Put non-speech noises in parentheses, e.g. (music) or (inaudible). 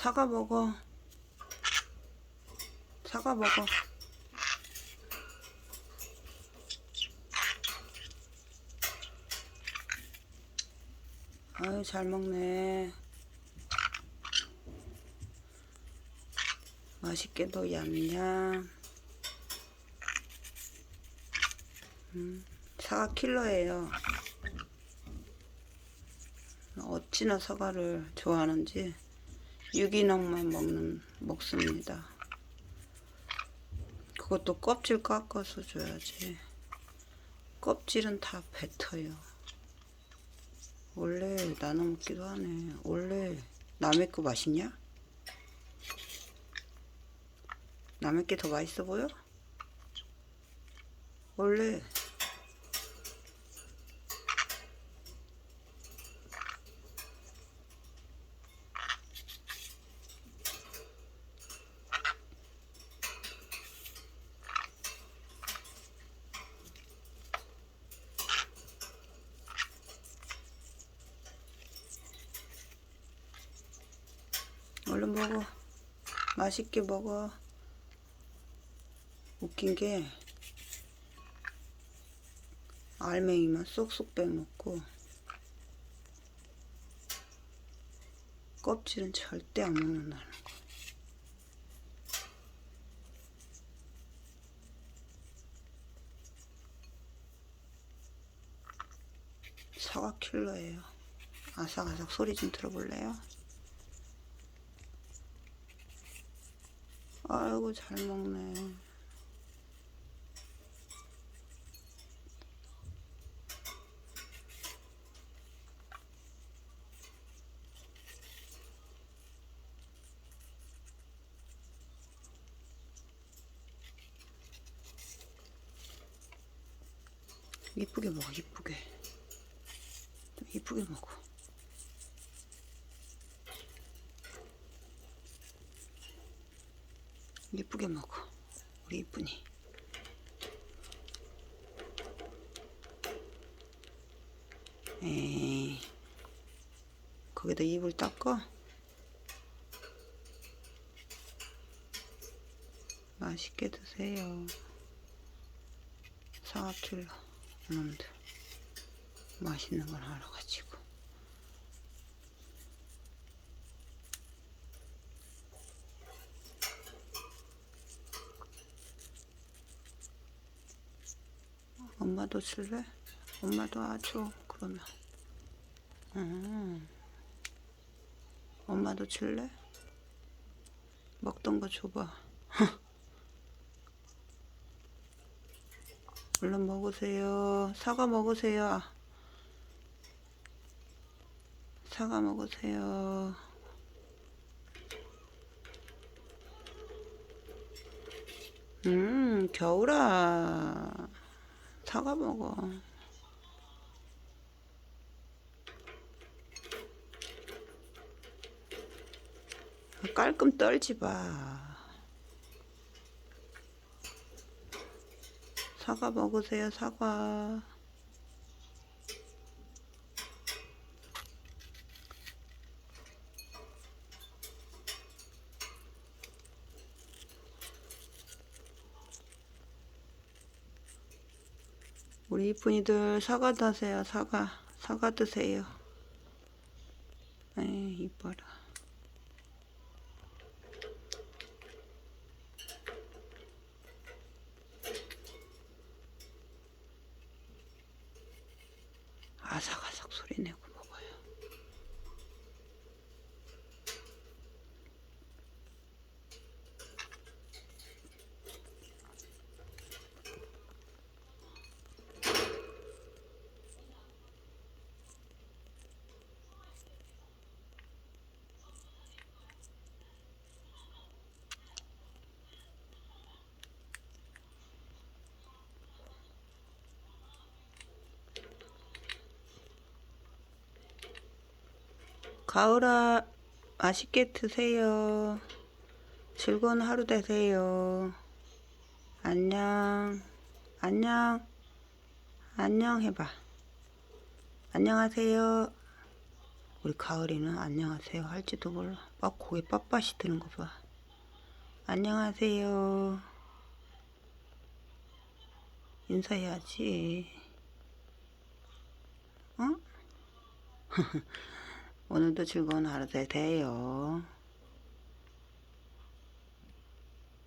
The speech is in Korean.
사과 먹어. 사과 먹어. 아유, 잘 먹네. 맛있게도 얌얌. 음, 사과 킬러예요. 어찌나 사과를 좋아하는지 유기농만 먹는 먹습니다. 그것도 껍질 깎아서 줘야지. 껍질은 다 뱉어요. 원래 나눠 먹기도 하네. 원래 남의 거 맛있냐? 남의 게 더 맛있어 보여? 원래 먹어. 맛있게 먹어. 웃긴 게 알맹이만 쏙쏙 빼먹고 껍질은 절대 안 먹는다는 거. 사과 킬러예요. 아삭아삭 소리 좀 들어볼래요? 아이고 잘 먹네. 이쁘게 먹어 이쁘게 좀 이쁘게 먹어 이쁘게 먹어. 우리 이쁜이 에이. 거기다 입을 닦어 맛있게 드세요. 사과킬러 놈들. 맛있는 걸 하러 가지고 엄마도 줄래? 엄마도 아줘 그러면 음. 엄마도 줄래? 먹던 거 줘봐 (laughs) 얼른 먹으세요 사과 먹으세요 사과 먹으세요 음 겨울아 사과 먹어. 깔끔 떨지 마. 사과 먹으세요 사과 우리 이쁜이들 사과 드세요. 사과 사과 드세요. 에이 이뻐라. 아삭아삭 소리 내고 가을아 맛있게 드세요. 즐거운 하루 되세요. 안녕. 안녕. 안녕 해봐. 안녕하세요. 우리 가을이는 안녕하세요 할지도 몰라. 막 고개 빳빳이 드는 거 봐. 안녕하세요. 인사해야지. 어? (laughs) 오늘도 즐거운 하루 되세요.